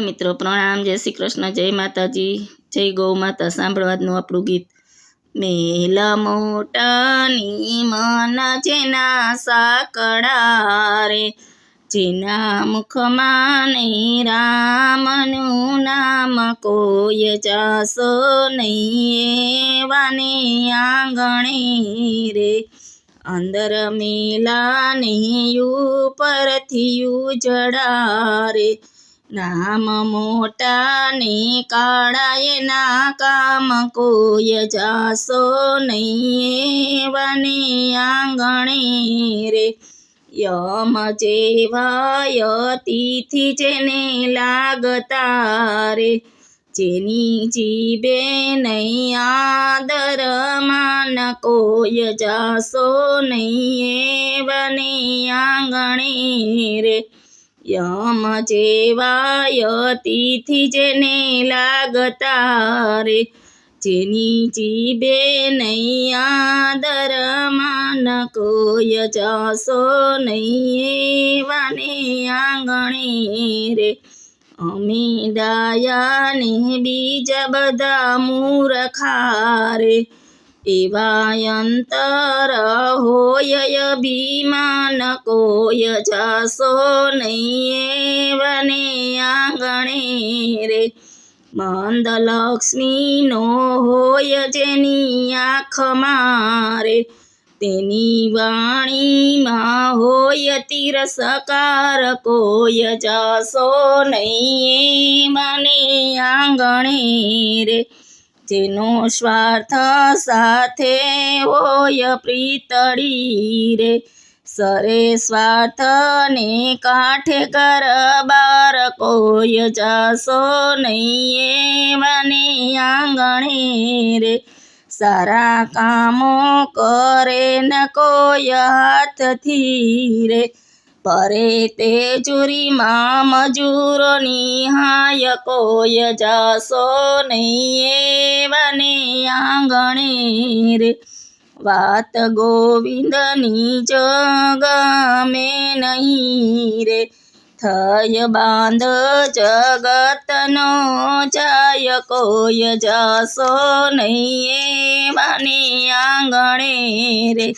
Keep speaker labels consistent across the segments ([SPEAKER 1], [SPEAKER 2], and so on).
[SPEAKER 1] Hello મિત્રો, પ્રણામ, જય શ્રી કૃષ્ણ, જય માતાજી, જય ગૌ માતા. સાંભળવાનું આપણું ગીત, મેલા મોટાની મન જેના સાકડા રે, જેના મુખમાં નહીં રામનું નામ કોઈ જાસો નહીં એવાને આંગણે રે. અંદર મેલા નહીં ઉપરથી ઉજડા રે નામ મોટા ને કાળા એના કામ કોઈ જાશો નહીં એવાને આંગણે રે. યમ જેવાય તિથિ જેને લાગતા રે. જેની જીબે નહીં આદર માન કોઈ જાશો નહીં એવને આંગણે રે. યમ જેવા યતિથી જેને લાગતા રે જેની જીબે નૈયા દરમાન કોય જાશો નહીં આંગણે રે. અમે ડાયાને બીજા બધા મૂરખા રે એવા અંતર હોય અભિમાન કોય જાશો નહીં એવને આંગણે રે મંદ લક્ષ્મીનો હોય જેની આંખ મારે તેની વાણીમાં હોય તિરસકાર કોય જાશો નહીં મને આંગણે રે જેનો સ્વાર્થ સાથે હોય પ્રીતળી રે. સરે સ્વાર્થને કાંઠે કરબાર કોઈ જાશો નહીં મને આંગણે રે. સારા કામો કરે ન કોઈ હાથથી રે. પરે તે ચૂરીમાં મજૂરોની હાય કોઈ જાશો નહીં એવાને આંગણે રે વાત ગોવિંદની જગમે નહીં રે થય બાંધ જગતનો જાય કોઈ જાશો નહીં એવાને આંગણે રે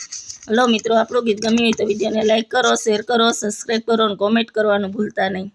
[SPEAKER 1] હલો મિત્રો આપણું ગીત ગમ્યું હોય તો વિડીયોને લાઈક કરો શેર કરો સબસ્ક્રાઈબ કરો અને કોમેન્ટ કરવાનું ભૂલતા નહીં.